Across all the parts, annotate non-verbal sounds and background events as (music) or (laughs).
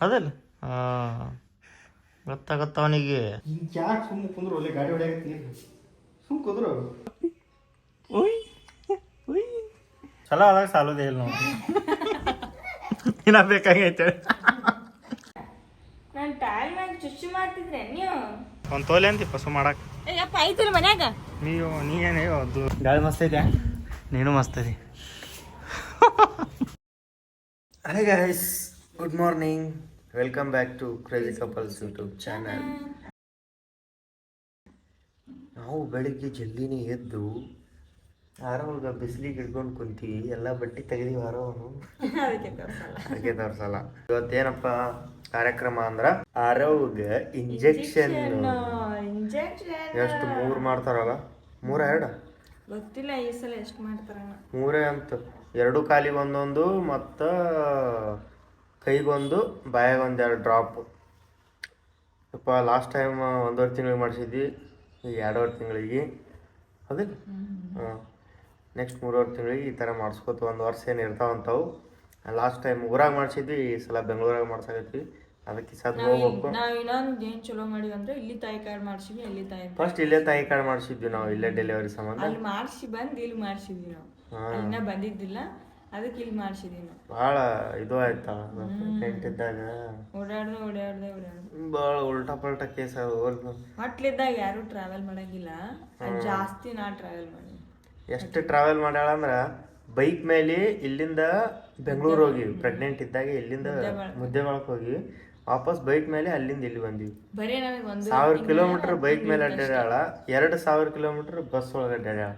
ಅದಲ್ಲ ಹಾಂ. ಗೊತ್ತಾಗತ್ತ ಅವನಿಗೆ ಯಾಕೆ ಸುಮ್ಮನೆ ಕುಂದ್ರು ಒಳ್ಳೆ ಗಾಡಿ ಹೊಡ್ಯಾಕತ್ತಿ ಸುಮ್ ಕುಂದ್ರು ಚಲೋ ಅದಾಗ ಸಾಲೋದೇ ಇಲ್ಲ ನೋಡಿ. ಇನ್ನ ಬೇಕಾಗೈತೆ. ನಾನು ಟೈಲ್ ಮ್ಯಾಗ ಚುಚ್ಚು ಮಾಡ್ತಿದ್ರೆ ನೀವು? ಒಂದು ತೋಲೆ ಅಂತಿ ಪಸು ಮಾಡಕ್ಕೆ ಯಪ್ಪ ಐತಿಲ್ಲ ಮನ್ಯಾಗ? ನೀವು ನೀವೇನೇ ಅದು. ಗಾಳಿ ಮಸ್ತ್ ಐತೆ? ನೀನು ಮಸ್ತ್ ಐತಿ. ಅರೆ guys good morning welcome back to crazy couples YouTube channel ನಾವು ಬೆಳಿಗ್ಗೆ ಜಲ್ದಿನೇ ಎದ್ದು ಆರಾಮಾಗ ಬಿಸಿಲಿಗೆ ಹಿಡ್ಕೊಂಡು ಕುಂತೀವಿ ಎಲ್ಲ ಬಟ್ಟೆ ತೆಗೆದೀವಿ ಆರೋನು ಅದಕ್ಕೆ ತೋರ್ಸಲ್ಲ. ಇವತ್ತೇನಪ್ಪ ಕಾರ್ಯಕ್ರಮ ಅಂದ್ರ ಆರೋಗ್ಯ ಇಂಜೆಕ್ಷನ್ ಇಂಜೆಕ್ಷನ್ ಎಷ್ಟು ಮೂರ್ ಮಾಡ್ತಾರಲ್ಲ? ಮೂರ ಎರಡ? ಗೊತ್ತಿಲ್ಲ ಈ ಸಲ ಎಷ್ಟು ಮಾಡ್ತಾರ ಮೂರೇ ಅಂತ. ಎರಡು ಕಾಲಿಗೆ ಒಂದೊಂದು ಮತ್ತು ಕೈಗೊಂದು ಬಾಯಾಗ ಎರಡು ಡ್ರಾಪ್ ಸ್ವಲ್ಪ ಲಾಸ್ಟ್ ಟೈಮ್ ಒಂದೂವರೆ ತಿಂಗಳಿಗೆ ಮಾಡಿಸಿದ್ವಿ ಈಗ ಎರಡೂವರೆ ತಿಂಗಳಿಗೆ. ಹೌದಿಲ್ಲ ಹಾಂ ನೆಕ್ಸ್ಟ್ ಮೂರುವರೆ ತಿಂಗಳಿಗೆ ಈ ಥರ ಮಾಡ್ಸ್ಕೊತ. ಒಂದು ವರ್ಷ ಏನು ಇರ್ತಾವಂಥವು ಲಾಸ್ಟ್ ಟೈಮ್ ಊರಾಗ ಮಾಡಿಸಿದ್ವಿ ಈ ಸಲ ಬೆಂಗಳೂರಾಗ ಮಾಡ್ಸಾಕತ್ವಿ ಅದಕ್ಕೆ ಸದ್ ಹೋಗ್ಬೇಕು. ನಾವು ಇನ್ನೊಂದ್ ಏನ್ ಚಲೋ ಮಾಡಿವಿ ಅಂದ್ರೆ ಇಲ್ಲಿ ತಾಯಿ ಕಾರ್ಡ್ ಮಾಡ್ಸಿವಿ ಅಲ್ಲಿ ತಾಯಿ ಫಸ್ಟ್ ಇಲ್ಲೇ ತಾಯಿ ಕಾರ್ಡ್ ಮಾಡಿಸಿದ್ವಿ ನಾವು ಇಲ್ಲೇ ಡೆಲಿವರಿ ಸಂಬಂಧ. ಅಲ್ಲಿ ಮಾಡ್ಸಿ ಬಂದ್ ಇಲ್ಲಿ ಮಾಡಿಸಿದ್ವಿ ನಾವು. ಇನ್ನ ಬಂದಿದ್ದಿಲ್ಲ. ಅದಕ್ಕೆ ಇಲ್ಲಿ ಮಾಡ್ಸಿದ್ವಿ ನಾವು ಭಾಳ ಇದು ಆಯ್ತಾ ಪ್ರೆಗ್ನೆಂಟ್ ಇದ್ದಾಗ? ಓಡಾಡ್ದೆ ಓಡಾಡ್ದೆ ಓಡಾಡ್ದೆ. ಭಾಳ ಉಲ್ಟಾ ಪಲ್ಟಾ ಕೇಸ್ ಅದು ಹೋಗ್ದು ಯಾರು ಟ್ರಾವೆಲ್ ಮಾಡಂಗಿಲ್ಲ. ಜಾಸ್ತಿ ನಾ ಟ್ರಾವೆಲ್ ಮಾಡಿ ಎಷ್ಟು ಟ್ರಾವೆಲ್ ಮಾಡ್ಯಾಳ ಅಂದ್ರ ಬೈಕ್ ಮೇಲೆ ಇಲ್ಲಿಂದ ಬೆಂಗಳೂರು ಹೋಗಿ ಪ್ರೆಗ್ನೆಂಟ್ ಇದ್ದಾಗ ಇಲ್ಲಿಂದ ಮುದ್ದೆ ಮಾಡಕ್ ಹೋಗಿ ವಾಪಸ್ ಬೈಕ್ ಮೇಲೆ ಅಲ್ಲಿಂದ ಇಲ್ಲಿ ಬಂದಿವಿ. ಬರೀ ನಮಗೆ ಒಂದು ಸಾವಿರ ಕಿಲೋಮೀಟರ್ ಬೈಕ್ ಮೇಲೆ ಅಡ್ಡಾಡ್ಯಾಳ. ಎರಡು ಸಾವಿರ ಕಿಲೋಮೀಟರ್ ಬಸ್ ಒಳಗೆ ಅಡ್ಡಾಡ್ಯಾಳ.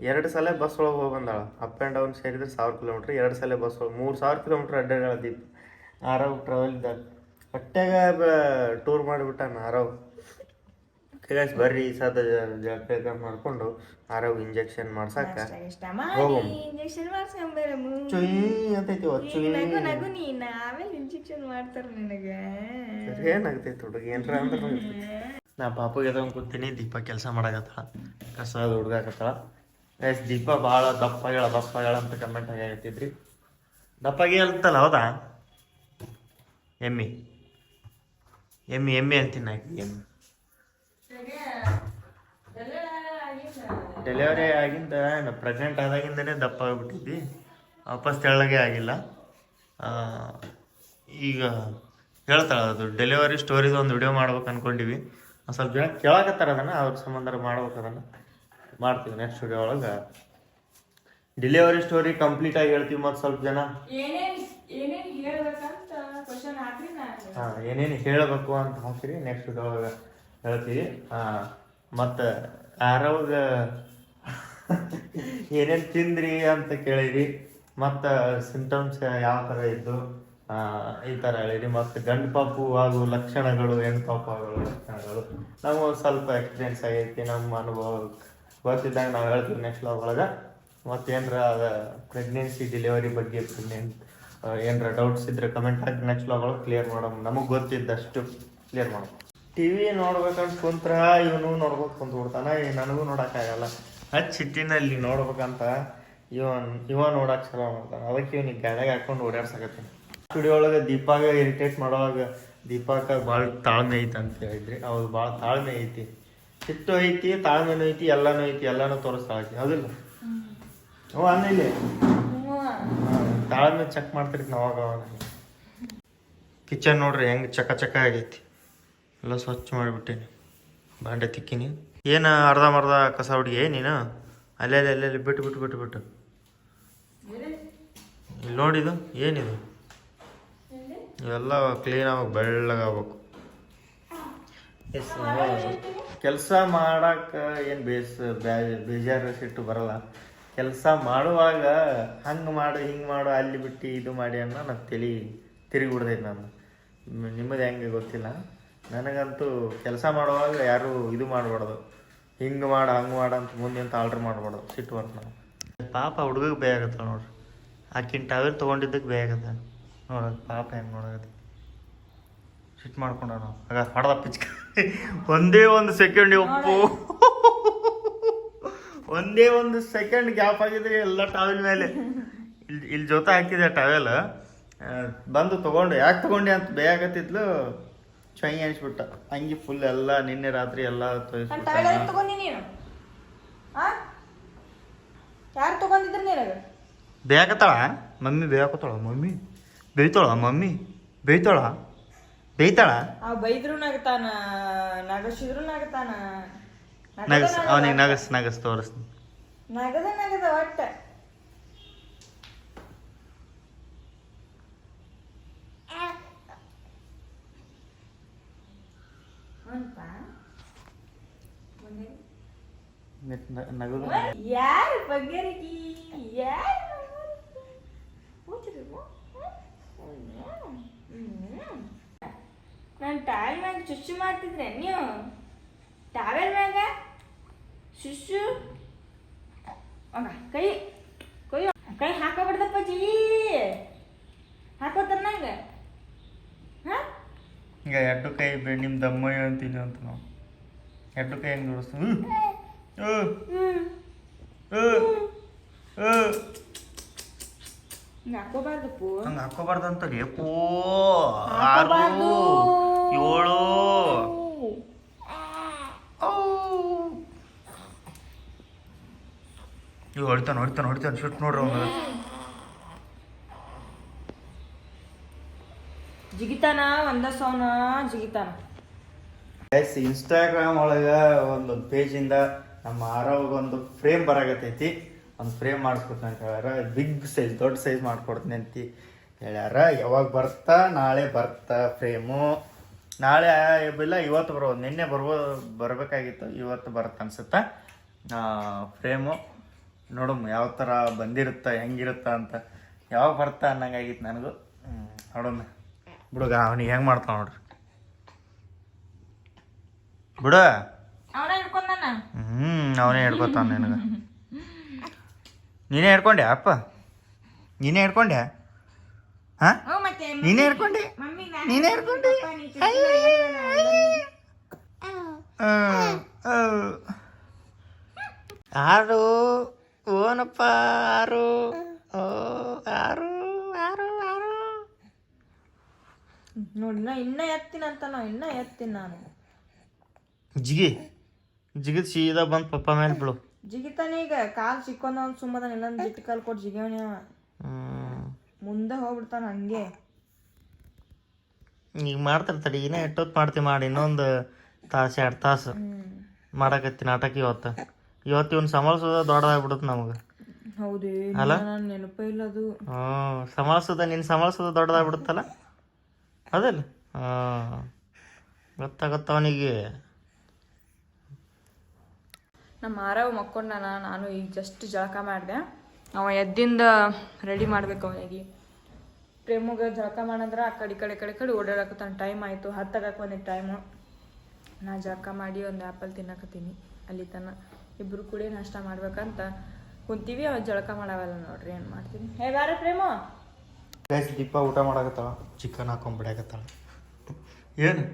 ಎರಡು ಸಲ ಬಸ್ ಒಳಗೆ ಹೋಗಿ ಬಂದಾಳ. ಅಪ್ ಆ್ಯಂಡ್ ಡೌನ್ ಸೇರಿದ್ರೆ ಸಾವಿರ ಕಿಲೋಮೀಟ್ರ್ ಎರಡು ಸಲ ಬಸ್ ಒಳಗೆ ಮೂರು ಸಾವಿರ ಕಿಲೋಮೀಟ್ರ್ ಅಡ್ಡಾಡ ದೀಪ್. ಆರವ್ ಟ್ರಾವೆಲ್ ಇದ್ದಾಗ ಹೊಟ್ಟೆಗ ಟೂರ್ ಮಾಡಿಬಿಟ್ಟ ಆರವ್ ಕೈಲಾಸ್ ಬರ್ರಿ ಸದ ಜಳಕ ಮಾಡ್ಕೊಂಡು ಆರವ್ ಇಂಜೆಕ್ಷನ್ ಮಾಡ್ಸಾಕ ಚುಯಿ ಅಂತೈತಿ ಏನಾಗ್ತೈತಿ ಹುಡುಗ ಏನ್ರ ಅಂದ್ರೆ ನಾ ಪಾಪಗೆ ಕೂತೀನಿ ದೀಪ ಕೆಲಸ ಮಾಡಾಕತ್ತಾಳ. ಕಸ ಹುಡುಗಾಕತ್ತಾಳ. ಗೈಸ್ ದೀಪ ಹೇಳ, ದಪ್ಪ ಹೇಳ ಅಂತ ಕಮೆಂಟ್ ಆಗತ್ತಿದ್ರಿ ದಪ್ಪಗೆ ಅಂತಲ್ಲ ಹೌದಾ? ಎಮ್ಮಿ. ಎಮ್ಮಿ ಎಮ್ಮಿ ಅಂತೀನಿ ನಾ ಆಕಿಗೆ ಎಮ್ಮಿ. ಡೆಲಿವರಿ ಆಗಿಂದ ಪ್ರೆಸೆಂಟ್ ಆದಾಗಿಂದನೇ ದಪ್ಪ ಆಗ್ಬಿಟ್ಟಿದ್ವಿ ವಾಪಸ್ ತೆಳ್ಳಗೆ ಆಗಿಲ್ಲ. ಈಗ ಹೇಳ್ತಾಳೆ ಅದು ಡೆಲಿವರಿ ಸ್ಟೋರಿದು ಒಂದು ವಿಡಿಯೋ ಮಾಡ್ಬೇಕು ಅನ್ಕೊಂಡಿವಿ ಸ್ವಲ್ಪ ಜನ ಕೇಳಕತ್ತಾರ ಅದನ್ನ, ಅವ್ರ ಸಂಬಂಧ ಮಾಡ್ಬೇಕು ಅದನ್ನ. ಮಾಡ್ತೀವಿ ನೆಕ್ಸ್ಟ್ ವಿಡಿಯೋ ಒಳಗೆ. ಡಿಲಿವರಿ ಸ್ಟೋರಿ ಕಂಪ್ಲೀಟ್ ಆಗಿ ಹೇಳ್ತೀವಿ ಮತ್ತು ಸ್ವಲ್ಪ ಜನ. ಹಾ, ಏನೇನು ಹೇಳಬೇಕು ಅಂತ ಹಾಕಿರಿ ನೆಕ್ಸ್ಟ್ ವಿಡಿಯೋ ಒಳಗೆ ಹೇಳ್ತೀವಿ. ಮತ್ತು ಯಾರವಾಗ (laughs) ಏನೇನು ತಿಂದ್ರಿ ಅಂತ ಕೇಳಿರಿ. ಮತ್ತು ಸಿಂಪ್ಟಮ್ಸ್ ಯಾವ ಥರ ಇದ್ದು ಈ ಥರ ಹೇಳಿರಿ. ಮತ್ತು ಗಂಡು ಪಾಪು ಹಾಗೂ ಲಕ್ಷಣಗಳು ಹೆಣ್ಣು ಪಾಪು ಲಕ್ಷಣಗಳು. ನಮಗೆ ಸ್ವಲ್ಪ ಎಕ್ಸ್ಪೀರಿಯನ್ಸ್ ಆಗೈತಿ ನಮ್ಮ ಅನುಭವ ಗೊತ್ತಿದ್ದಾಗ ನಾವು ಹೇಳ್ತೀವಿ ನೆಕ್ಸ್ಟ್ ಒಳಗೆ. ಮತ್ತೇನರ ಪ್ರೆಗ್ನೆನ್ಸಿ ಡೆಲಿವರಿ ಬಗ್ಗೆ ಪ್ರೆಗ್ನೆಂಟ್ ಏನರ ಡೌಟ್ಸ್ ಇದ್ರೆ ಕಮೆಂಟ್ ಹಾಕಿ ನೆಕ್ಸ್ಟ್ ಒಳಗೆ ಕ್ಲಿಯರ್ ಮಾಡೋಣ ನಮಗೆ ಗೊತ್ತಿದ್ದಷ್ಟು ಕ್ಲಿಯರ್ ಮಾಡೋಣ ಟಿ ವಿ ನೋಡ್ಬೇಕಂತ ಕುಂತ್ರ ಇವನು ನೋಡ್ಬೇಕು ಕುಂತ ಬಿಡ್ತಾನ ನನಗೂ ನೋಡೋಕ್ಕಾಗಲ್ಲ ಹಚ್ಚಿಟ್ಟಿನಲ್ಲಿ ನೋಡ್ಬೇಕಂತ ಇವನ್, ಇವ ನೋಡಕ್ಕೆ ಚಲೋ ಮಾಡ್ತಾನೆ. ಅದಕ್ಕೆ ಇವನಿಗೆ ಗಾಡಿಯಾಗ ಹಾಕೊಂಡು ಓಡಾಡ್ಸಕತ್ತೀನಿ ಸ್ಟುಡಿಯೋ ಒಳಗೆ ದೀಪಾಗ ಇರಿಟೇಟ್ ಮಾಡೋವಾಗ ದೀಪಾಕ ಭಾಳ ತಾಳ್ಮೆ ಐತಿ ಅಂತ ಹೇಳಿದ್ರಿ. ಅವ್ರು ಭಾಳ ತಾಳ್ಮೆ ಐತಿ. ಸಿಟ್ಟು ಐತಿ, ತಾಳ್ಮೆನೂ ಐತಿ, ಎಲ್ಲಾನು ಐತಿ, ಎಲ್ಲಾನು ತೋರಿಸ್ತಾಳತಿ ಅದಿಲ್ಲ ಹ್ಞೂ ಆಮೇಲೆ ತಾಳ್ಮೆ ಚೆಕ್ ಮಾಡ್ತಿರ್ತೀನಿ ಅವಾಗ ಅವಾಗ. ಕಿಚನ್ ನೋಡ್ರಿ, ಹೆಂಗೆ ಚಕ ಚಕ ಆಗೈತಿ. ಎಲ್ಲ ಸ್ವಚ್ಛ ಮಾಡಿಬಿಟ್ಟೀನಿ. ಬಾಂಡೆ ತಿಕ್ಕಿನಿ. ಏನು ಅರ್ಧ ಮರ್ಧ ಕಸ ಹುಡುಗಿ ನೀನು? ಅಲ್ಲೇ ಅಲ್ಲೇ ಅಲ್ಲೇ ಬಿಟ್ಟು ಬಿಟ್ಟು ಬಿಟ್ಟು ಬಿಟ್ಟು. ಇಲ್ಲಿ ನೋಡಿದು ಏನಿದು? ಇವೆಲ್ಲ ಕ್ಲೀನಾಗಿ ಬೆಳ್ಳಗಾಗ್ಬೇಕು. ಕೆಲಸ ಮಾಡಕ್ಕೆ ಏನು ಬೇಸ್ ಬೇಜಾರು ಸಿಟ್ಟು ಬರಲ್ಲ. ಕೆಲಸ ಮಾಡುವಾಗ ಹಂಗೆ ಮಾಡು, ಹಿಂಗೆ ಮಾಡು, ಅಲ್ಲಿ ಬಿಟ್ಟು ಇದು ಮಾಡಿ ಅನ್ನೋ ನಾನು ತಲೆ ತಿರುಗಿ ಬಿಡ್ದೈತೆ ನಾನು ನಿಮ್ಮದು ಹೆಂಗೆ ಗೊತ್ತಿಲ್ಲ. ನನಗಂತೂ ಕೆಲಸ ಮಾಡುವಾಗ ಯಾರು ಇದು ಮಾಡಬಾರ್ದು. ಹಿಂಗೆ ಮಾಡು, ಹಂಗೆ ಮಾಡು ಅಂತ ಮುಂದೆ ಅಂತ ಆರ್ಡ್ರ್ ಮಾಡಬಾರ್ದು, ಸಿಟ್ಟು ಬರ್ತದೆ ಪಾಪ ಹುಡುಗಗೆ ಬೇಯಾಗತ್ತ ನೋಡ್ರಿ. ಆಕಿನ ಟವೆಲ್ ತೊಗೊಂಡಿದ್ದಕ್ಕೆ ಬೇಯಾಗತ್ತ ನೋಡೋದು ಪಾಪ ಹೆಂಗೆ ನೋಡಕತ್ತಿ. ಸಿಟ್ಟು ಮಾಡ್ಕೊಂಡ ಆಗ ಹೊಡೆದ ಪಿಚ್ಕ. ಒಂದೇ ಒಂದು ಸೆಕೆಂಡ್ ಉಪ್ಪು ಒಂದೇ ಒಂದು ಸೆಕೆಂಡ್ ಗ್ಯಾಪ್ ಆಗಿದ್ರೆ ಎಲ್ಲ ಟಾವೆಲ್ ಮೇಲೆ. ಇಲ್ಲಿ ಇಲ್ಲಿ ಜೊತೆ ಹಾಕಿದೆ ಟಾವೆಲ್ ಬಂದು ತಗೊಂಡು. ಯಾಕೆ ತಗೊಂಡೆ ಅಂತ ಬೇಯಾಗತ್ತಿದ್ಲು ಚೈ ಅನ್ಸ್ಬಿಟ್ಟ. ಹಂಗೆ ಫುಲ್ ಎಲ್ಲ ನಿನ್ನೆ ರಾತ್ರಿ ಎಲ್ಲ ಬೇಯಾಕತ್ತಾಳ ಮಮ್ಮಿ ಬೇಯಾಕತ್ತಾಳ ಮಮ್ಮಿ. ಬೇಯ್ತಾಳ ಮಮ್ಮಿ? ಬೇಯ್ತಾಳ? ಬೇಯ್ತಾಳ ಅವ್ ಬೈದ್ರು ನಗತಾನ ನಗಸಿದ್ರು ನಗತಾನ. ನಗಸ್. ಅವನಿಗೆ ನಗಸ್ ನಗಸ್ ತೋರಿಸ್ತೀನಿ. ನಗದ ನಗದ ಒಟ್ಟ ನಗದು ಯಾರು ಬಗ್ಗರಿಗಿ ಯಾರು ನಾನು ಟಾವೆಲ್ ಮ್ಯಾಗ ಶುಶು ಮಾಡ್ತಿದ್ರೆ ನೀವು? ಟಾವೆಲ್ ಮ್ಯಾಗ? ಶುಶು ಅಗ ಕೈ ಕೈ ಕೈ ಹಾಕೋಬಿಡ್ದಪ್ಪ ಜೀ. ಹಾಕೋತಾರ ನಂಗ? ಹಾಂ? ಈಗ ಎರಡು ಕೈ ಬೆ ನಿಮ್ಮ ದಮ್ಮಯ್ಯ ಅಂತೀನಿ ಅಂತ ನಾವು. ಎರಡು ಕೈ ಹೆಂಗೆ ಜೋಡಿಸ್ತು ಹಾಕೋಬಾರ್ದಪ್ಪ ಹಂಗ ಹಾಕೋಬಾರ್ದಂತ ಲೇಪೋ. ಆರು ಹಾಕೋಬಾರ್ದು. ಏಳು. ಇವ್ ಹೊಡಿತಾನ ಹೊಡಿತಾನ ಹೊಡಿತಾನ. ಶುಟ್ ನೋಡ್ರಿ ಅವ್ನು. ಜಿಗಿತಾನ? ಒಂದ ಸೌನ? ಜಿಗಿತಾನ? ಎಸ್ ಇನ್ಸ್ಟಾಗ್ರಾಮ್ ಒಳಗೆ ಒಂದೊಂದು ಪೇಜಿಂದ ನಮ್ಮ ಆರವಾಗ ಒಂದು ಫ್ರೇಮ್ ಬರಾಗತೈತಿ ಒಂದು ಫ್ರೇಮ್ ಮಾಡಿಸ್ಕೊಡ್ತೀನಿ ಅಂತ ಹೇಳ್ಯಾರ. ಬಿಗ್ ಸೈಜ್ ದೊಡ್ಡ ಸೈಜ್ ಮಾಡ್ಕೊಡ್ತೀನಿ ಅಂತ. ಹೇಳ್ಯಾರ ಯಾವಾಗ ಬರ್ತಾ ನಾಳೆ ಬರ್ತಾ ಫ್ರೇಮು ನಾಳೆ ಇಲ್ಲ ಇವತ್ತು ಬರ್ಬೋದು ನಿನ್ನೆ ಬರ್ಬೋದು ಬರಬೇಕಾಗಿತ್ತು. ಇವತ್ತು ಬರುತ್ತೆ ಅನ್ಸುತ್ತೆ? ಫ್ರೇಮು ನೋಡಮ್ ಯಾವ ಥರ ಬಂದಿರುತ್ತ ಹೆಂಗಿರುತ್ತ ಅಂತ. ಯಾವಾಗ ಬರ್ತಾ ಅನ್ನಂಗಾಗಿತ್ತು ನನಗೂ. ನೋಡಮ್ಮ. ನೋಡೋಣ ಬಿಡುಗ ಅವನಿಗೆ ಹೆಂಗೆ ಮಾಡ್ತಾನೆ ನೋಡ್ರಿ ಬಿಡು. ಹ್ಞೂ ಅವನೇ ಹಿಡ್ಕೊತಾನ ನಿನಗ. ನೀನೇ ಹಿಡ್ಕೊಂಡೆ ಅಪ್ಪ? ನೀನೇ ಹಿಡ್ಕೊಂಡೆ ಹಾ? ನೀನೇ ಹಿಡ್ಕೊಂಡೆ ಮಮ್ಮಿ ನೀನೇ ಹಿಡ್ಕೊಂಡೆ ಆರು ಓನಪ್ಪ ಆರು ಓ ಆರು ಆರು ಆರು. ನೋಡಿ ನಾ ಇನ್ನ ಎತ್ತೀನಿ ಅಂತ ನಾ ಇನ್ನ ಎತ್ತಿನ ನಾನು. ಜಿಗಿ ಜಿಗಿದ್ ಸೀದಾ ಬಂದು ಪಪ್ಪ ಮೇಲೆ ಬಿಡು. ಜಿಗಿತಾನೆ ಈಗ ಕಾಲ್ ಸಿಕ್ಕೊಂಡ ಅವ್ನು ಸುಮ್ಮದ ಇಲ್ಲ ಜಿಟ್ಟು ಕಾಲ್ ಕೊಟ್ಟು ಜಿಗಿಯವನ ಮುಂದೆ ಹೋಗ್ಬಿಡ್ತಾನ ಹಂಗೆ. ಈಗ ಮಾಡ್ತಾರೆ ತಡಿ ಇನ್ನೂ ಎಷ್ಟೊತ್ತು ಮಾಡ್ತೀವಿ ಮಾಡಿ ಇನ್ನೊಂದು ತಾಸು ಎರಡು ತಾಸು. ಮಾಡಕತ್ತಿ ನಾಟಕ ಇವತ್ತು. ಇವತ್ತು ಇವ್ನು ಸಂಭಾಳಿಸೋದ ದೊಡ್ಡದಾಗ್ಬಿಡುತ್ತೆ ನಮಗೆ. ಹೌದೇ ಅಲ್ಲ? ನೆನಪ ಇಲ್ಲ ಅದು. ಹ್ಞೂ ಸಂಭಾಳಿಸೋದ ನಿನ್ನ ಸಂಭಾಳಿಸೋದ ದೊಡ್ಡದಾಗ್ಬಿಡುತ್ತಲ್ಲ? ಅದಲ್ಲ? ಹಾಂ ಗೊತ್ತಾಗತ್ತ ಅವನಿಗೆ. ನಮ್ಮ ಮಾರವ್ ಮಕ್ಕೊಂಡ ನಾನು ಈಗ ಜಸ್ಟ್ ಜಳಕ ಮಾಡಿದೆ. ಅವ ಎದ್ದಿಂದ ರೆಡಿ ಮಾಡ್ಬೇಕು ಅವನಿಗೆ. ಪ್ರೇಮಗ ಜಳಕ ಮಾಡಂದ್ರೆ ಆ ಕಡೆ ಕಡೆ ಕಡೆ ಕಡೆ ಓಡಾಡಕತ್ತಾನ ಟೈಮ್ ಆಯಿತು. ಹತ್ತಾಗಕ್ಕೆ ಒಂದು ಟೈಮು ನಾ ಜಳಕ ಮಾಡಿ ಒಂದು ಆ್ಯಪಲ್ ತಿನ್ನಕತ್ತೀನಿ. ಅಲ್ಲಿ ತನ ಇಬ್ಬರು ಕೂಡಿ ನಾಷ್ಟ ಮಾಡ್ಬೇಕಂತ ಕುಂತೀವಿ. ಅವ ಜಳಕ ಮಾಡವಲ್ಲ ನೋಡ್ರಿ, ಏನು ಮಾಡ್ತೀನಿ. ಹೇ ಬಾರ ಪ್ರೇಮ. ಗೈಸ್ ದೀಪ ಊಟ ಮಾಡಕತ್ತಾಳ. ಚಿಕನ್ ಹಾಕೊಂಡ್ ಬಿಡಾಕತ್ತಾಳ ಏನು?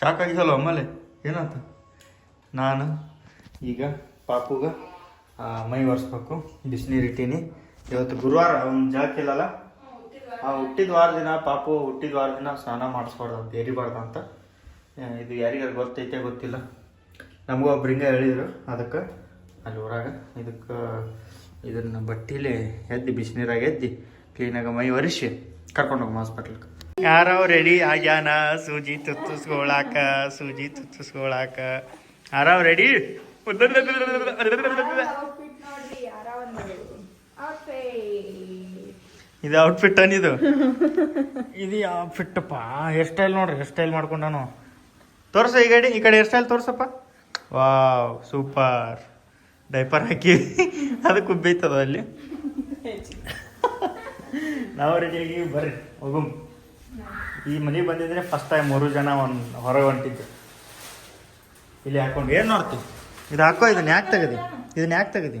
ಶಾಕ್ ಆಗಿದಲ್ಲ ಒಮ್ಮೆಲೆ ಏನಾತ? ನಾನು, ಈಗ ಪಾಪುಗ ಮೈ ಒರೆಸ್ಬೇಕು. ಬಿಸಿನೀರು ಇಟ್ಟೀನಿ. ಇವತ್ತು ಗುರುವಾರ ಅವ್ನು ಜಾಕಿಲ್ಲಲ್ಲ ಆ ಹುಟ್ಟಿದ ವಾರ ದಿನ ಪಾಪು ಹುಟ್ಟಿದ ವಾರ ದಿನ ಸ್ನಾನ ಮಾಡಿಸ್ಬಾರ್ದು ಅಂತ ಎರಿಬಾರ್ದು ಅಂತ. ಇದು ಯಾರಿಗಾರು ಗೊತ್ತೈತೆ ಗೊತ್ತಿಲ್ಲ. ನಮಗೂ ಒಬ್ರಿಂಗ ಹೇಳಿದ್ರು. ಅದಕ್ಕೆ ಅಲ್ಲಿ ಊರಾಗ ಇದಕ್ಕೆ ಇದನ್ನು ಬಟ್ಟೆಲಿ ಎದ್ದು ಬಿಸಿನೀರಾಗ ಎದ್ದು ಕ್ಲೀನಾಗ ಮೈ ಒರೆಸಿ ಕರ್ಕೊಂಡೋಗಿ ಹಾಸ್ಪಿಟ್ಲ್ಗೆ ಯಾರೋ ರೆಡಿ ಆಗ್ಯಾನ? ಸೂಜಿ ತುತ್ತಿಸ್ಕೊಳಾಕ ಸೂಜಿ ತುತ್ತಿಸ್ಕೊಳಾಕ. ಯಾರೋ ರೆಡಿ ಇದು ಔಟ್ಫಿಟ್ ಅನಿದು ಇದು? ಯಾವ ಫಿಟ್ಟಪ್ಪ ಹೇರ್ ಸ್ಟೈಲ್ ನೋಡ್ರಿ ಹೇರ್ ಸ್ಟೈಲ್ ಮಾಡ್ಕೊಂಡಾನು ತೋರ್ಸ ಈ ಗಾಡಿ, ಈ ಕಡೆ ಹೇರ್ ಸ್ಟೈಲ್ ತೋರ್ಸಪ್ಪ. ವಾವ್ ಸೂಪರ್ ಡೈಪರ್ ಹಾಕಿ ಅದು ಕುಬ್ಬೈತದ ಅಲ್ಲಿ? ನಾವು ರೆಡಿಯಾಗಿ ಬರ್ರಿ ಹೋಗುಮ್ ಈ ಮನೆಗೆ ಬಂದಿದ್ರೆ ಫಸ್ಟ್ ಟೈಮ್ ಮೂರು ಜನ ಒಂದು ಹೊರಗೆ ಹೊಂಟಿದ್ದು. ಇಲ್ಲಿ ಹಾಕೊಂಡು, ಏನು ನೋಡ್ತೀವಿ ಇದು ಹಾಕೋ, ಇದನ್ನ ಯಾಕೆ ತೆಗದಿ? ಇದನ್ನ ಯಾಕೆ ತೆಗದಿ?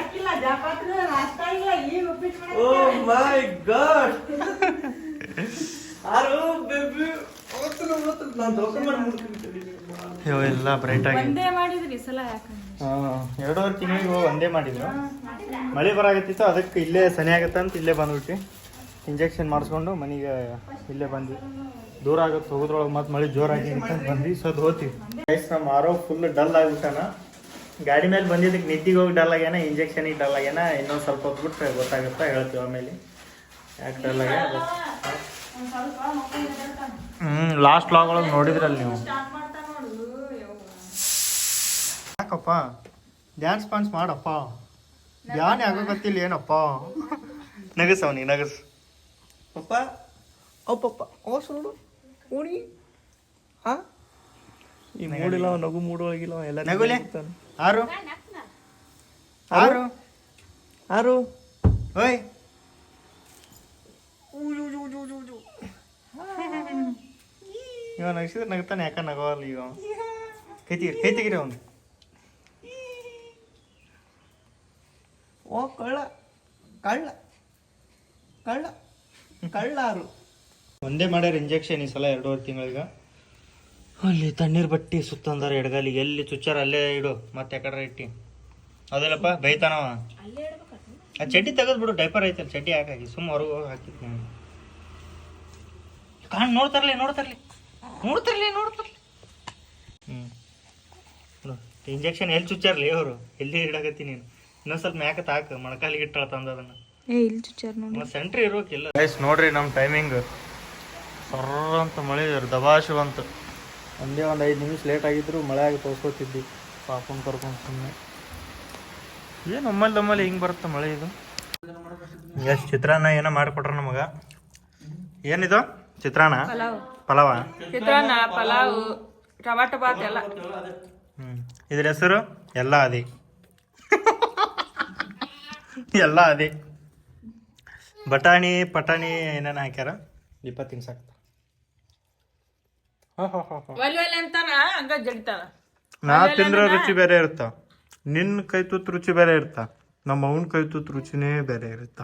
ಓ ಮೈ ಗಾಡ್ ಆರು ಬೇಬಿ. ನಾನು ಮಾಡಿ ಎಲ್ಲ ಬ್ರೈಟ್ ಆಗಿ ಒಂದೇ ಮಾಡಿದ್ರಿ ಸಲ ಯಾಕಂದ್ರೆ? ಎರಡೂವರೆ ತಿಂಗಳಿಗೆ ಒಂದೇ ಮಾಡಿದ್ರು. ಮಳೆ ಬರಾಗತ್ತಿತ್ತು ಅದಕ್ಕೆ ಇಲ್ಲೇ ಸನಿ ಆಗತ್ತೆ ಅಂತ ಇಲ್ಲೇ ಬಂದ್ಬಿಟ್ಟು ಇಂಜೆಕ್ಷನ್ ಮಾಡಿಸ್ಕೊಂಡು ಮನೆಗೆ ಇಲ್ಲೇ ಬಂದ್ವಿ. ದೂರ ಆಗತ್ತೆ ಹೋಗೋದ್ರೊಳಗೆ ಮತ್ತೆ ಮಳೆ ಜೋರಾಗಿ ಅಂತ ಬಂದ್ವಿ. ಸೊ ಅದು ಹೋಗ್ತೀವಿ. ನಮ್ಮ ಆರೋ ಫುಲ್ ಡಲ್ ಆಗ್ಬಿಟ್ಟಾನ. ಗಾಡಿ ಮೇಲೆ ಬಂದಿದ್ದಕ್ಕೆ ನಿದ್ದಿಗೆ ಹೋಗಿ ಡಲ್ ಆಗ್ಯಾನ ಇಂಜೆಕ್ಷನಿಗೆ ಡಲ್ ಆಗ್ಯಾನ ಇನ್ನೊಂದು ಸ್ವಲ್ಪ ಹೊತ್ತು ಬಿಟ್ರೆ ಗೊತ್ತಾಗುತ್ತಾ ಹೇಳ್ತೀವಿ ಆಮೇಲೆ. ಯಾಕೆ ಡಲ್ ಆಗ್ಯಾನ? ಹ್ಞೂ ಲಾಸ್ಟ್ ಲಾಗ್ ಒಳಗೆ ನೋಡಿದ್ರಲ್ಲ ನೀವು. ಯಾಕಪ್ಪ? ಡ್ಯಾನ್ಸ್ ಪಾನ್ಸ್ ಮಾಡಪ್ಪ. ಧ್ಯಾನ ಆಗೋಕತ್ತಿಲ್ಲ ಏನಪ್ಪ? ನಗಸ್ ಅವನಿಗೆ ನಗಸ್. ಪಪ್ಪ ಓ ಪಪ್ಪ ಓ ಸುಳ್ಳು ಊಣಿ ಹಾ ಈ ಮೂಡಿಲ್ಲ ನಗು ಮೂಡುವಾಗಿಲ್ಲ ಎಲ್ಲ ನಗುಲೆ. ಆರು? ಆರು? ಆರು. ಓಯ್ ಇವ ನಗಿಸಿದ್ರೆ ನಗ್ತಾನೆ ಯಾಕ ನಗವಲ್ಲ ಈಗ ಕೈತಿಗಿರಿ ಕೈತಿಗಿರಿ ಅವನು. ಓ ಕಳ್ಳ. ಕಳ್ಳ. ಕಳ್ಳ. ಕಳ್ಳಾರು. ಒಂದೇ ಮಾಡ್ಯಾರ ಇಂಜೆಕ್ಷನ್ ಈ ಸಲ ಎರಡೂವರೆ ತಿಂಗಳಿಗೆ. ಅಲ್ಲಿ ತಣ್ಣೀರ್ ಬಟ್ಟಿ ಸುತ್ತಂದಾರ ಎಡಗಾಲಿ ಎಲ್ಲಿ ಚುಚ್ಚಾರ ಅಲ್ಲೇ ಇಡು ಮತ್ತೆ ಯಾಕಡ್ರ ಇಟ್ಟಿ. ಅದಲ್ಲಪ್ಪ ಬೈತಾನವ? ಆ ಚಡ್ಡಿ ತೆಗೆದ್ಬಿಡು ಡೈಪರ್ ಐತಲ್ಲ ಚಡ್ಡಿ ಹಾಕಿ ಸುಮ್ಮ ಹೊರಗೆ ಹೋಗಿ ಹಾಕಿದ್ ನಾನು ಕಾಣ್ ನೋಡ್ತಾರಲಿ ನೋಡ್ತಾರಲಿ. ನೋಡ್ತಾರಲಿ ನೋಡ್ತಾರಲಿ. ಹ್ಞೂ ಇಂಜೆಕ್ಷನ್ ಎಲ್ಲಿ ಚುಚ್ಚಾರಲಿ ಅವರು ಎಲ್ಲಿ ಇಡಾಕತ್ತಿ ನೀನು? ಇನ್ನೊಂದು ಸ್ವಲ್ಪ ಮ್ಯಾಕ ತಾಕ ಮೊಣಕಾಲಿಗೆ ಇಟ್ಟಳ ತಂದ ಅದನ್ನು ಏ ಇಲ್ಲಿ ಚುಚ್ಚಾರ ನೋಡಿ. ಸೆಂಟ್ರಿ ಇರೋಕಿಲ್ಲ ಗೈಸ್ ನೋಡ್ರಿ ನಮ್ಮ ಟೈಮಿಂಗ್ ಸರ್ ಅಂತ ಮಳೆ ದಬಾಶು ಬಂತು ಒಂದೇ ಒಂದು ಐದು ನಿಮಿಷ ಲೇಟ್ ಆಗಿದ್ರು ಮಳೆ ಆಗಿ ತೋರಿಸ್ಕೊತಿದ್ವಿ. ಪಾಪನ್ ಕರ್ಕೊಂಡು ಸುಮ್ಮನೆ ಏನು ಒಮ್ಮಲ್ಲಿ ಒಮ್ಮಲ್ಲಿ ಹಿಂಗೆ ಬರುತ್ತೆ ಮಳೆ ಇದು? ಎಷ್ಟು ಚಿತ್ರಾನ್ನ ಏನೋ ಮಾಡಿಕೊಟ್ರ ನಮಗೆ? ಏನಿದು? ಚಿತ್ರಾನ್ನ? ಪಲಾವ್. ಪಲಾವ? ಚಿತ್ರಾನ್ನ ಪಲಾವ್ ಟಮಾಟೊ ಬಾತ್ ಎಲ್ಲ. ಹ್ಞೂ ಇದ್ರ ಹೆಸರು? ಎಲ್ಲ ಅದೇ ಎಲ್ಲ ಅದೇ ಬಟಾಣಿ ಪಟಾಣಿ ಏನೇನು ಹಾಕ್ಯಾರ? ಇಪ್ಪತ್ತು ತಿನ್ಸಾಕ್ತ ಹೋ ಒಲೆ ಒಲೆ ಅಂತಾನ? ಹಂಗ ಜಡಿತಾನ ನಾ ತಿಂದ್ರೆ ರುಚಿ ಬೇರೆ ಇರುತ್ತ ನಿನ್ನ ಕೈ ತುತ್ತು ರುಚಿ ಬೇರೆ ಇರ್ತ. ನಮ್ಮ ಅವನ ಕೈ ತುತ್ತು ರುಚಿನೇ ಬೇರೆ ಇರುತ್ತ.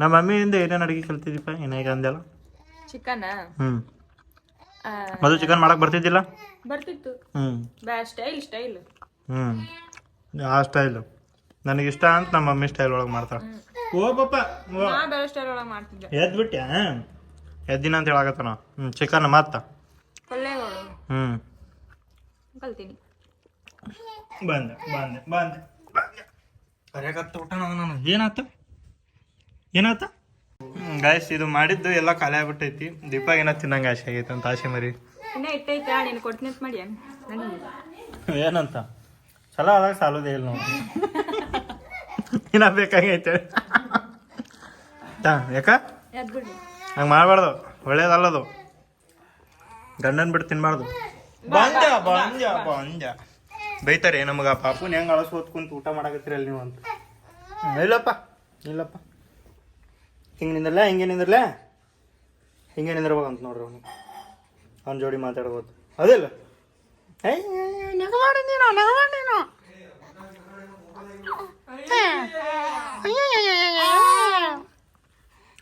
ನಮ್ಮ ಮಮ್ಮಿಯಿಂದ ಏನೇನು ಅಡುಗೆ ಕಲ್ತಿದ್ದೀಪ ಏನಾಗ ಅಂದೆಲ್ಲ ಚಿಕನ್? ಹ್ಞೂ ಮೊದಲು ಚಿಕನ್ ಮಾಡಕ್ಕೆ ಬರ್ತಿದ್ದಿಲ್ಲ? ಬರ್ತಿತ್ತು. ಹ್ಞೂ ಸ್ಟೈಲ್ ಸ್ಟೈಲ್ ಹ್ಞೂ ಆ ಸ್ಟೈಲು ನನಗಿಷ್ಟ ಅಂತ ನಮ್ಮ ಮಮ್ಮಿ ಸ್ಟೈಲ್ ಒಳಗೆ ಮಾಡ್ತಾಳೆ. ಓ ಪಾಪ ಸ್ಟೈಲ್ ಒಳಗೆ ಮಾಡ್ತಿದ್ದೆ. ಎದ್ದು ಬಿಟ್ಟೆ ಎದ್ದಿನ ಅಂತ ಹೇಳಾಕತ್ತಾನ ಹ್ಞೂ ಚಿಕನ್ ಮತ್ತ. ಹ್ಞೂ ಕಲ್ತೀನಿ. ಬಂದೆ ಬಂದೆ ಬಂದೆ. ಕರೆಯಕತ್ತ ಊಟ ನಾನು ಏನಾತ? ಏನಾತ? ಗಾಯಸ್ ಇದು ಮಾಡಿದ್ದು ಎಲ್ಲ ಖಾಲಿ ಆಗ್ಬಿಟ್ಟೈತಿ. ದೀಪ ಏನೋ ತಿನ್ನಂಗ ಆಸೆ ಆಗೈತೆ ಅಂತ ಆಸೆ ಮರಿ. ಏನಂತ? ಚಲೋ ಆದಾಗ ಸಾಲೋದೇ ಇಲ್ಲ ನೋಡಿ. ಇನ್ನ ಬೇಕಾಗೈತೆ. ಯಾಕ? ಹಂಗೆ ಮಾಡಬಾರ್ದು ಒಳ್ಳೇದಲ್ಲದು ಗಂಡನ ಬಿಟ್ಟು ತಿನ್ಬಾರ್ದು ಬಂಜ ಬಂಜ ಬಂಜ ಬೈತಾರೆ ನಮಗ ಪಾಪುನ ಹೆಂಗೆ ಅಳಸ್ ಹೊತ್ಕೊಂತ ಊಟ ಮಾಡಕತ್ತಿರಲ್ಲ ನೀವು ಅಂತ ಇಲ್ಲಪ್ಪ ಇಲ್ಲಪ್ಪ ಹಿಂಗೆ ನಿಂದ್ರಲ್ಲ ಹಿಂಗೆ ನಿಂದ್ರಲ್ಲ ಹಿಂಗೆ ನಿಂದಿರ್ಬೇಕಂತ ನೋಡ್ರಿ ಅವನು ಅವ್ನ ಜೋಡಿ ಮಾತಾಡ್ಬೋದು ಅದಿಲ್ಲ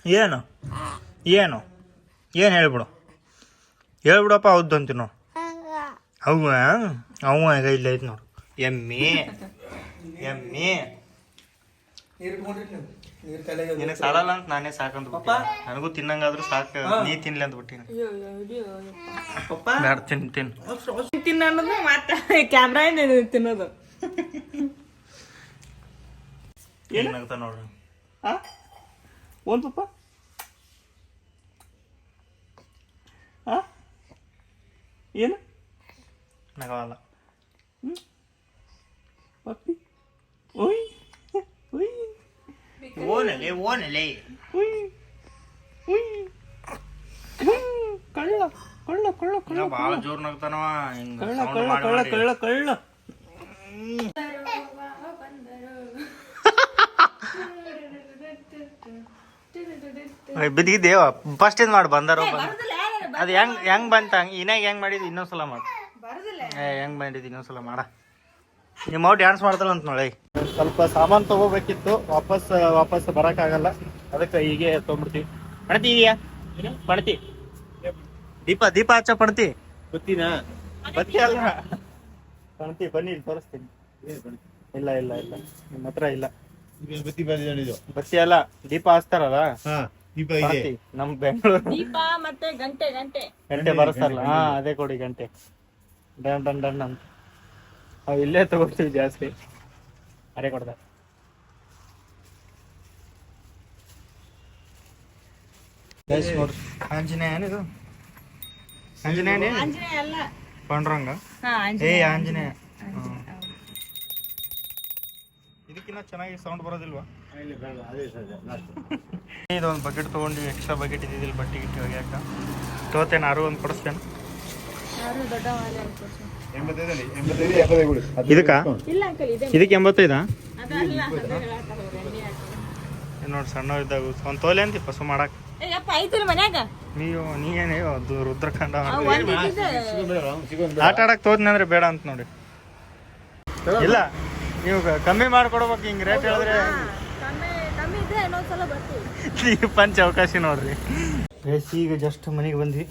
ಏನು ಏನು? ಏನು ಹೇಳ್ಬಿಡು? ಹೇಳ್ಬಿಡಪ್ಪ ಹೌದು ಅಂತೀನಿ ನೋಡು. ಅವ ಅವ ಈಗ ಇಲ್ಲ ಐತೆ ನೋಡು. ಎಮ್ಮಿ ಎಮ್ಮಿ. ನಿನಗೆ ಸಾಲಲ್ಲ ಅಂತ ನಾನೇ ಸಾಕಂತ ನನಗೂ ತಿನ್ನಂಗಾದ್ರೂ ಸಾಕು. ನೀ ತಿನ್ಲಿ ಅಂತ ಬಿಟ್ಟಿನಿ. ಬ್ಯಾಡ ತಿನ್ ತಿನ್. ತಿನ್ನ ಅನ್ನೋದು ಮತ್ತೆ ಕ್ಯಾಮ್ರಾ ತಿನ್ನೋದು. ಏನಾಗ್ತಾ ನೋಡ್ರಿ ಒಂದು ಪಪ್ಪ? ಆ ಏನು? ನಗವಲ್ಲ. ಪಪ್ಪಿ? ಓಯ್ ಉಯ್. ಓನಲೆ ಓನಲೆ. ಉಯ್ ಉಯ್. ಕಳ್ಳ ಕಳ್ಳ ಕಳ್ಳ ಕಳ್ಳ ಭಾಳ ಜೋರ್ ನಗ್ತಾನವ ಹಿಂಗ ಕಳ್ಳ ಕಳ್ಳ ಕಳ್ಳ ಕಳ್ಳ ಕಳ್ಳ. ಬಿದ್ದಿದ್ದೇವ ಫಸ್ಟ್ ಇದು ಮಾಡಿ ಬಂದಾರ ಬಂದ ಅದು ಹೆಂಗ್ ಹೆಂಗ್ ಬಂತ ಹಂಗ ಇನ್ನಾಗ ಹೆಂಗ್ ಮಾಡಿದ್ ಇನ್ನೊಂದ್ಸಲ ಮಾಡು. ಏ ಹೆಂಗ್ ಮಾಡಿದ್ ಇನ್ನೊಂದ್ಸಲ ಮಾಡ. ನಿಮ್ಮ ಅವ್ರು ಡ್ಯಾನ್ಸ್ ಮಾಡ್ತಾಳ ಅಂತ ನೋಡಿ ಸ್ವಲ್ಪ ಸಾಮಾನು ತಗೋಬೇಕಿತ್ತು ವಾಪಸ್ ವಾಪಸ್ ಬರಕ್ಕಾಗಲ್ಲ. ಅದಕ್ಕೆ ಹೀಗೆ ತೊಗೊಂಡ್ಬಿಡ್ತೀವಿ. ಪಣತಿ ಇದೆಯಾ? ಪಣತಿ. ದೀಪ ದೀಪ ಹಚ್ಚ ಪಣತಿ. ಗೊತ್ತಿನಾ? ಬತ್ತಿ ಅಲ್ಲ. ಪಣತಿ ಬನ್ನಿ ಇಲ್ಲಿ ತೋರಿಸ್ತೀನಿ. ಇಲ್ಲ ಇಲ್ಲ ಇಲ್ಲ. ನಿಮ್ಮ ಹತ್ರ ಇಲ್ಲ. ಬತ್ತಿ ಬಂದಿದ್ದು ಬತ್ತಿ ಅಲ್ಲ ದೀಪ ಹಚ್ತಾರಲ್ಲ? ದೀಪ ಇದೆ. ನಮ್ ಬೆಂಗಳೂರು. ದೀಪ ಮತ್ತೆ ಗಂಟೆ ಗಂಟೆ. ಗಂಟೆ ಬರಸ್ತಾರಲ್ಲ ಹಾ ಅದೇ ಕೊಡಿ ಗಂಟೆ. ಡನ್ ಡನ್ ಡನ್ ಅಂತ ಅವ್ ಇಲ್ಲೇ ತಗೋತೀವಿ ಜಾಸ್ತಿ. ಅರೆ ಕೊಡ್ದ. ನೋಡ್ರಿ ಆಂಜನೇಯ ಏನಿದು? ಆಂಜನೇಯ ಆಂಜನೇಯ ಅಲ್ಲ. ಪಾಂಡುರಂಗ? ಹಾ ಏ ಆಂಜನೇಯ. ಹ್ಮ್. ಇದಕ್ಕಿನ್ನ ಚೆನ್ನಾಗಿ ಸೌಂಡ್ ಬರೋದಿಲ್ವಾ? (laughs) ಇದೊಂದು ಬಕೆಟ್ ತೊಗೊಂಡು ಎಕ್ಸ್ಟ್ರಾ ಬಕೆಟ್ ಇದ್ದಿದ್ದಿಲ್ಲ ಬಟ್ಟೆ ಗಿಟ್ಟಿ ಒಗ್ಯಾಕ ತೋತೇನೆ ಆರು ಒಂದು ಕೊಡಿಸ್ತೇನೆ. ಯಾರು ದೊಡ್ಡ ಮಾಲೆ ಅನ್ಕೋತೀನಿ ಇದಕ್ಕ? ಇಲ್ಲ ಅಂಕಲ್ ಇದೆ. ಇದಕ್ಕೆ ಎಂಬತ್ತೈದಾ. ನೋಡಿ ಸಣ್ಣ ಇದ್ದಾಗ ಒಂದು ತೋಲೆ ಅಂತಿ ಪಸು ಮಾಡಕ್. ನೀವು ನೀ ಏನೇ ನೀವೇನೇ ಅದು ರುದ್ರಖಂಡ ಆಟ ಆಡಕ್ ತೋದ್ನಂದ್ರೆ ಬೇಡ ಅಂತ ನೋಡಿ. ಇಲ್ಲ ನೀವು ಕಮ್ಮಿ ಮಾಡ್ಕೊಡ್ಬೇಕು ಹಿಂಗ್ ರೇಟ್ ಹೇಳಿದ್ರೆ (laughs) ಪಂಚ ಅವಕಾಶ ನೋಡ್ರಿ. ಬೇಸಿ ಈಗ ಜಸ್ಟ್ ಮನೆಗೆ ಬಂದ್ವಿ.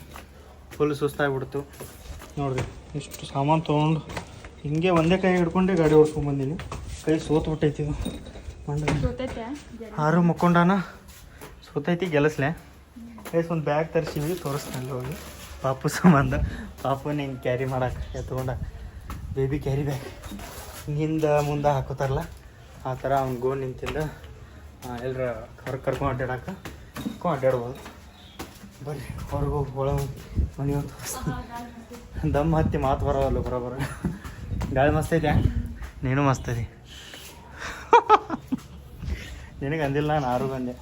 ಫುಲ್ ಸುಸ್ತಾಗ್ಬಿಡ್ತು ನೋಡ್ರಿ ಇಷ್ಟು ಸಾಮಾನು ತೊಗೊಂಡು ಹಿಂಗೆ ಒಂದೇ ಕೈ ಹಿಡ್ಕೊಂಡು ಗಾಡಿ ಓಡ್ಸ್ಕೊಂಡ್ ಬಂದಿನಿ. ಕೈ ಸೋತ್ ಬಿಟ್ಟೈತಿ ಆರು ಮುಕ್ಕೊಂಡಾನ ಸೋತೈತಿ ಗೆಲ್ಲಿಸ್ಲೆ. ಗೈಸ್ ಒಂದು ಬ್ಯಾಗ್ ತರಿಸಿವಿ ತೋರಿಸ್ನಲ್ಲಿ ಹೋಗಿ. ಪಾಪು ಸಂಬಂಧ. ಪಾಪುನ ಹಿಂಗೆ ಕ್ಯಾರಿ ಮಾಡಕ್ಕೆ ಎತ್ಕೊಂಡ ಬೇಬಿ ಕ್ಯಾರಿ ಬ್ಯಾಗ್ ಹಿಂದ ಮುಂದೆ ಹಾಕೋತಾರಲ್ಲ ಆ ಥರ ಅವ್ನು ಗೋ ನಿಂತಿಂದ. ಎಲ್ಲರ ಹೊರಗೆ ಕರ್ಕೊಂಡು ಅಡ್ಡಾಡಕ್ಕೆ ಕರ್ಕೊಂಡು ಅಡ್ಡಾಡ್ಬೋದು ಬರ್ರಿ, ಹೊರಗೆ ಹೋಗಿ ಒಳ ಮನೆ ತೋರಿಸ್ತೀನಿ ದಮ್ ಹತ್ತಿ ಮಾತು ಬರೋವಲ್ಲ ಬರೋಬರ. ಗಾಳಿ ಮಸ್ತ್ ಐತೆ ನೀನು ಮಸ್ತ್ ಐತಿ. ನಿನಗೆ ಅಂದಿಲ್ಲ ನಾನು ಆರು ಬಂದೆ.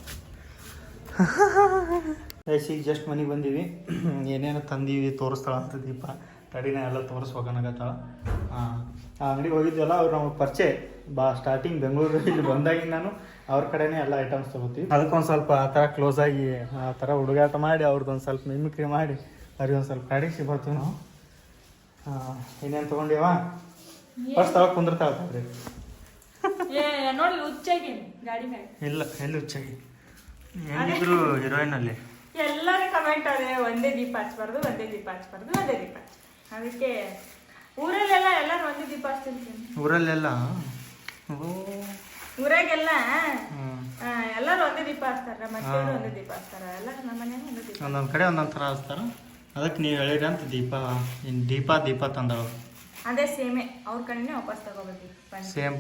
ಈಗ ಜಸ್ಟ್ ಮನೆಗೆ ಬಂದೀವಿ. ಏನೇನು ತಂದೀವಿ, ತೋರಿಸ್ತಾಳ ಅಂತ ದೀಪ. ತಡಿನ ಎಲ್ಲ ತೋರಿಸ್ಬೇಕನ್ನಾಗತ್ತಾಳ ಆ ಅಂಗಡಿಗೆ ಹೋಗಿದ್ವಲ್ಲ, ಅವ್ರು ನಮಗೆ ಪರಿಚಯ. ಬಾ ಸ್ಟಾರ್ಟಿಂಗ್ ಬೆಂಗಳೂರಲ್ಲಿ ಬಂದಾಗಿಂದ ನಾನು ಅವ್ರ ಕಡೆನೇ ಎಲ್ಲ ಐಟಮ್ಸ್ ತಗೋತೀವಿ. ಅದಕ್ಕೊಂದು ಸ್ವಲ್ಪ ಆ ಥರ ಕ್ಲೋಸ್ ಆಗಿ ಆ ಥರ ಹುಡುಗಾಟ ಮಾಡಿ ಅವ್ರದ್ದೊಂದು ಸ್ವಲ್ಪ ಮಿಮಿಕ್ರಿ ಮಾಡಿ ಅವ್ರಿಗೆ ಒಂದು ಸ್ವಲ್ಪ ಕಾಡಿಸಿ ಬರ್ತೀವಿ ನಾವು ಹಾಂ ಏನೇನು ತೊಗೊಂಡಿವ ಫಸ್ಟ್ ಅವಾಗ ಕುಂದಿರ್ತಾಳ್ರಿ ಇಲ್ಲ ಎಲ್ಲಿ ಹುಚ್ಚಾಗಿ? ಹೆಂಗಿದ್ರು ಹೀರೋಯಿನ್ ಅಲ್ಲಿ. ಎಲ್ಲರೂ ಕಮೆಂಟ್ ಅದೇ ಒಂದೇ ದೀಪ ಹಚ್ಬಾರ್ದು ಒಂದೇ ದೀಪ ಹಚ್ಬಾರ್ದು ಒಂದೇ ದೀಪ ಹಚ್ಚ್. ಅದಕ್ಕೆ ಊರಲ್ಲೆಲ್ಲ ಎಲ್ಲರೂ ಒಂದೇ ದೀಪ ಹಚ್ತಿರ್ತೀನಿ. ಊರಲ್ಲೆಲ್ಲ? ಓ. ಊರಾಗೆಲ್ಲ. ಎಲ್ಲರೂ ಒಂದೇ ದೀಪ ಹಚ್ತಾರ ಮತ್ತೆ ಒಂದೇ ದೀಪ ಹಚ್ತಾರ ಎಲ್ಲ ನಮ್ಮ ಮನ್ಯಾಗ ಒಂದೇ ದೀಪ ಒಂದೊಂದು ಕಡೆ ಒಂದೊಂದು ಥರ ಹಚ್ತಾರ ಅದಕ್ಕೆ ನೀವು ಹೇಳಿರಿ ಅಂತ ದೀಪ ಇನ್ ದೀಪ ದೀಪ ತಂದಳು ಅದೇ ಸೇಮೆ ಅವ್ರ ಕಡೆನೇ ವಾಪಸ್ ತಗೋಬೇಕು. ಸೇಮ್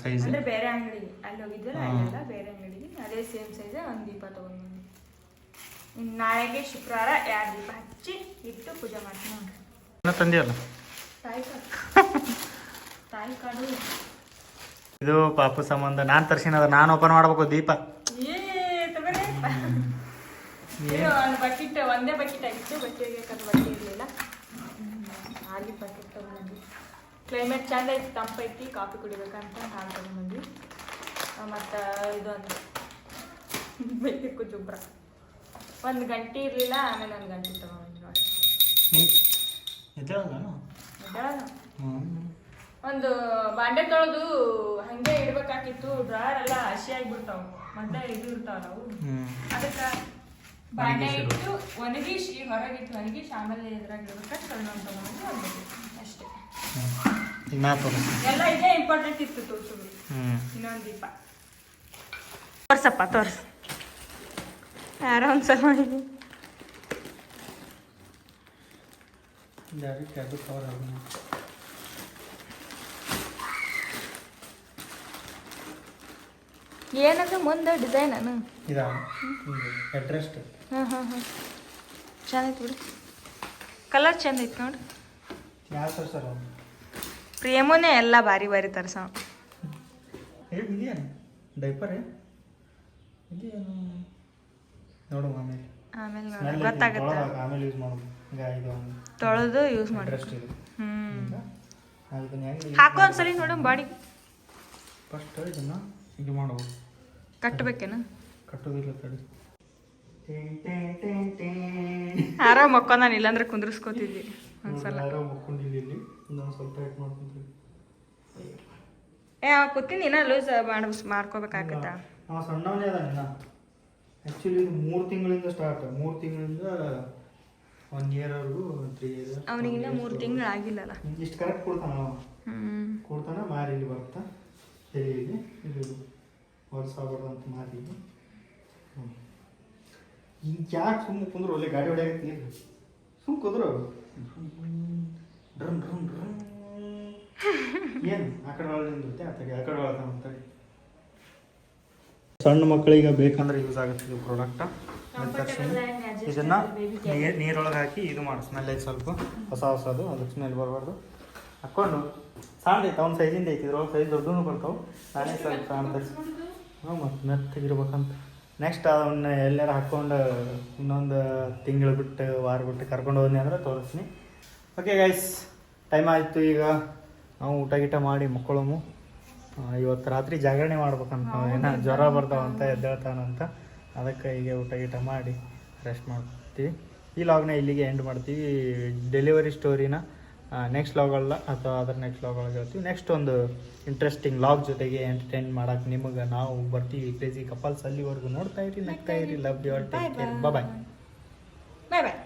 ಸೈಜ್ ಅಂದ್ರೆ ಬೇರೆ ಅಂಗಡಿಗೆ ಅಲ್ಲಿ ಹೋಗಿದ್ವಲ್ಲ ಅಲ್ಲೆಲ್ಲ ಬೇರೆ ಅಂಗಡಿಗೆ ಅದೇ ಸೇಮ್ ಸೈಜ್ ಒಂದು ದೀಪ ತಗೊಂಡು ಇನ್ನು ನಾಳೆಗೆ ಶುಕ್ರವಾರ ಎರಡು ದೀಪ ಹಚ್ಚಿ ಇಟ್ಟು ಪೂಜೆ ಮಾಡ್ತೀನಿ ನೋಡ್ರಿ. ತಂದಿಯಲ್ಲ? ತಾಯಿ ಕಾಡು ತಾಯಿ ಕಾಡು. ಇದು ಪಾಪು ಸಂಬಂಧ. ನಾನು ತರ್ಸಿನ ನಾನು ಓಪನ್ ಮಾಡ್ಬೇಕು ದೀಪ. ಏ ತಗೊಳ್ಳಿ. ಇದು ಒಂದು ಬಕೆಟ್ ಒಂದೇ ಬಕೆಟ್ ಆಗಿತ್ತು ಬಟ್ಟೆ ಬಟ್ಟೆ ಇರಲಿಲ್ಲ. ಹಾಲಿ ಬಕೆಟ್ ತಗೊಂಡ್ಬಂದ್ವಿ ಕ್ಲೈಮೇಟ್ ಚಂದ ಐತಿ ತಂಪೈತಿ ಕಾಫಿ ಕುಡಿಬೇಕಂತ ಹಾಲು ತಗೊಂಡ್ಬಂದ್ವಿ. ಮತ್ತು ಇದೊಂದು ಬೆಕ್ಕಿಕ್ಕು ಜುಬ್ರ ಒಂದು ಗಂಟೆ ಇರಲಿಲ್ಲ ಆಮೇಲೆ ಒಂದು ಗಂಟೆ ತಗೊಂಡ್ಬಂದ್ವಿ ನೋಡಿ. ಅದ್ರೊಳಗ ಒಂದು ಬಾಂಡೆ ತೊಳೆದು ಹಂಗೆ ಇಡ್ಬೇಕಾಗಿತ್ತು ಡ್ರಾಯರ್ ಎಲ್ಲ ಹಸಿ ಆಗಿಬಿಡ್ತಾವ. ಮತ್ತೆ ಇದು ಇರ್ತಾವ ನಾವು ಅದಕ್ಕೆ ಬಾಂಡೆ ಇಟ್ಟು ಒಣಗಿಸಿ ಹೊರಗಿಟ್ಟು ಒಣಗಿಸಿ ಆಮೇಲೆ ಇದ್ರಾಗ ಇಡ್ಬೇಕಾದ್ರೆ ಸಣ್ಣ ಅಂತ. ಅಷ್ಟೇ. ಎಲ್ಲ ಇದೇ ಇಂಪಾರ್ಟೆಂಟ್ ಇತ್ತು ತೋರಿಸೋದು. ಹ್ಞೂ ಇನ್ನೊಂದು ದೀಪ. ತೋರ್ಸಪ್ಪ ತೋರ್ಸ. ಯಾರೋ ಒಂದ್ಸಲ ಕವರ್ ಆಗೋಣ ಏನಂದ್ರೆ ಮುಂದೆ ಡಿಸೈನ್ ಅನು? ಇದಾ ಅಡ್ರೆಸ್ ಹಾಂ ಹಾಂ ಬಿಡು. ಕಲರ್ ಚೆಂದ ಇತ್ತು ನೋಡಿ. ಯಾವ ಸರ್ ಸರ್ ಪ್ರೇಮನೇ ಎಲ್ಲ ಭಾರಿ ಭಾರಿ ತರ್ಸವ ಹೇಗೆ ಡೈಪರ್ ಇದೇನು? ನೋಡು ಆಮೇಲೆ. ಆಮೇಲೆ ಗೊತ್ತಾಗುತ್ತೆ. ಆಮೇಲೆ ಯೂಸ್ ಮಾಡೋದು. ತೊಳೆದು ಯೂಸ್ ಮಾಡಿ ಹ್ಞೂ ಹಾಕೋ ಒಂದ್ಸಲಿ ನೋಡು ಬಾಡಿ. ಫಸ್ಟ್ ಇದನ್ನ ಇದು ಮಾಡೋದು ಕಟ್ಟಬೇಕೇನು? ಕಟ್ಟೋದಿಲ್ಲ ತಡಿ. ಆರಾಮ್ ಮಕ್ಕೊ ನಾನು ಇಲ್ಲಾಂದ್ರೆ ಕುಂದ್ರಿಸ್ಕೋತಿದ್ವಿ ಒಂದ್ಸಲ. ಯಾರೋ ಮಕ್ಕೊಂಡಿಲ್ಲ ಇಲ್ಲಿ ಇನ್ನೊಂದು ಸ್ವಲ್ಪ ಟೈಟ್ ಮಾಡ್ಕೊಂತೀನಿ ಏ ಅವ ಕೂತೀನಿ ಇನ್ನ ಲೂಸ್ ಮಾಡ್ ಮಾಡ್ಕೋಬೇಕಾಗತ್ತ? ಅವ ಸಣ್ಣವನೇ ಅದಾನ ಆ್ಯಕ್ಚುಲಿ ಇದು ಮೂರು ತಿಂಗಳಿಂದ ಸ್ಟಾರ್ಟ್ ಮೂರು ತಿಂಗಳಿಂದ ಒನ್ ಇಯರ್ವರೆಗೂ ತ್ರೀ ಇಯರ್ ಅವನಿಗಿನ್ನ ಮೂರು ತಿಂಗಳು ಆಗಿಲ್ಲಲ್ಲ. ಇಷ್ಟು ಕರೆಕ್ಟ್ ಕೊಡ್ತಾನ ಅವ. ಕೊಡ್ತಾನ ಮಾರಿ ಇಲ್ಲಿ ಬರ್ತಾ ತಲೆಯಲ್ಲಿ ಇದು. ವರ್ಷ ಅಂತ ಮಾರಿಗೆ ಈಗ ಯಾಕೆ ಸುಮ್ಮನೆ ಕುಂದ್ರು? ಒಳ್ಳೆ ಗಾಡಿ ಹೊಡೆಯಾಗತ್ತಿ ಸುಮ್ಮ ಕುಂದ್ರು. ಡ್ರಮ್ ಡ್ರಮ್ ಡ್ರಮ್ ಏನು? ಆ ಕಡೆ ಒಳಗೆ ನಿಂದಿರುತ್ತೆ ಆ ಕಡೆ ಆ ಕಡೆ ಒಳಗೆ ಅಂತಾರೆ ಸಣ್ಣ ಮಕ್ಕಳಿಗೆ ಬೇಕಂದ್ರೆ ಯೂಸ್ ಆಗುತ್ತೆ ಇದು ಪ್ರಾಡಕ್ಟ್ ಇದನ್ನ ನೀರ್ ನೀರೊಳಗೆ ಹಾಕಿ ಇದು ಮಾಡಿ. ಸ್ಮೆಲ್ ಐತೆ ಸ್ವಲ್ಪ. ಹೊಸ ಹೊಸದು. ಅದಕ್ಕೆ ಸ್ಮೆಲ್ ಬರಬಾರ್ದು. ಹಾಕ್ಕೊಂಡು. ಸಣ್ಣ ಐತೆ ಅವ್ನ ಸೈಜಿಂದ ಐತಿ. ಇದ್ರೊಳಗೆ ಸೈಜ್ ದೊಡ್ಡೂ ಬರ್ತಾವೆ. ನಾನೇ ಸ್ವಲ್ಪ ಸಣ್ಣ ಹ್ಞೂ ಮತ್ತು ಮೆತ್ತಗಿರ್ಬೇಕಂತ ನೆಕ್ಸ್ಟ್ ಅವನ್ನ ಎಲ್ಲಾರ ಹಾಕ್ಕೊಂಡು ಇನ್ನೊಂದು ತಿಂಗಳು ಬಿಟ್ಟು ವಾರ ಬಿಟ್ಟು ಕರ್ಕೊಂಡು ಹೋದ್ನಿ ಅಂದ್ರೆ ತೋರಿಸ್ತೀನಿ. ಓಕೆ ಗೈಸ್ ಟೈಮ್ ಆಯಿತು ಈಗ. ನಾವು ಊಟ ಗೀಟ ಮಾಡಿ ಮಕ್ಕಳము ಇವತ್ತು ರಾತ್ರಿ ಜಾಗರಣೆ ಮಾಡ್ಬೇಕಂತ ನಾವು. ಏನೋ ಜ್ವರ ಬರ್ತಾವಂತ ಎದ್ದೇಳ್ತಾನಂತ ಅದಕ್ಕೆ ಈಗ ಊಟ ಗೀಟ ಮಾಡಿ ರೆಸ್ಟ್ ಮಾಡ್ತೀವಿ. ಈ ಲಾಗ್ನ ಇಲ್ಲಿಗೆ ಎಂಡ್ ಮಾಡ್ತೀವಿ. ಡೆಲಿವರಿ ಸ್ಟೋರಿನ ನೆಕ್ಸ್ಟ್ ಲಾಗಲ್ಲ ಅಥವಾ ಅದರ ನೆಕ್ಸ್ಟ್ ಲಾಗಲ್ಲಿ ಹೇಳ್ತೀವಿ. ನೆಕ್ಸ್ಟ್ ಒಂದು ಇಂಟ್ರೆಸ್ಟಿಂಗ್ ಲಾಗ್ ಜೊತೆಗೆ ಎಂಟರ್ಟೈನ್ ಮಾಡೋಕೆ ನಿಮಗೆ ನಾವು ಬರ್ತೀವಿ. ಕ್ರೇಜಿ ಕಪಲ್ಸ್ ಅಲ್ಲಿವರೆಗೂ ನೋಡ್ತಾ ಇರಿ ನಗ್ತಾ ಇರಿ. Love your time take care bye bye bye bye